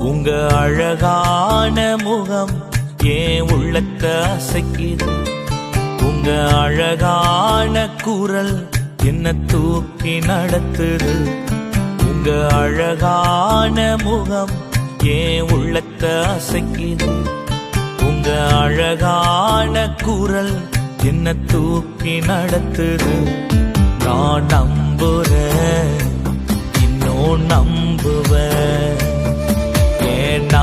உங்க அழகான முகம் ஏன் உள்ளத்தை அசைக்குது? உங்க அழகான குரல் என்ன தூக்கி நடத்துது? உங்க அழகான முகம் ஏன் உள்ளத்தை அசைக்குது? உங்க அழகான குரல் என்ன தூக்கி நடத்துது? நான் நம்புறேன் இன்னும் நம்புவேன்.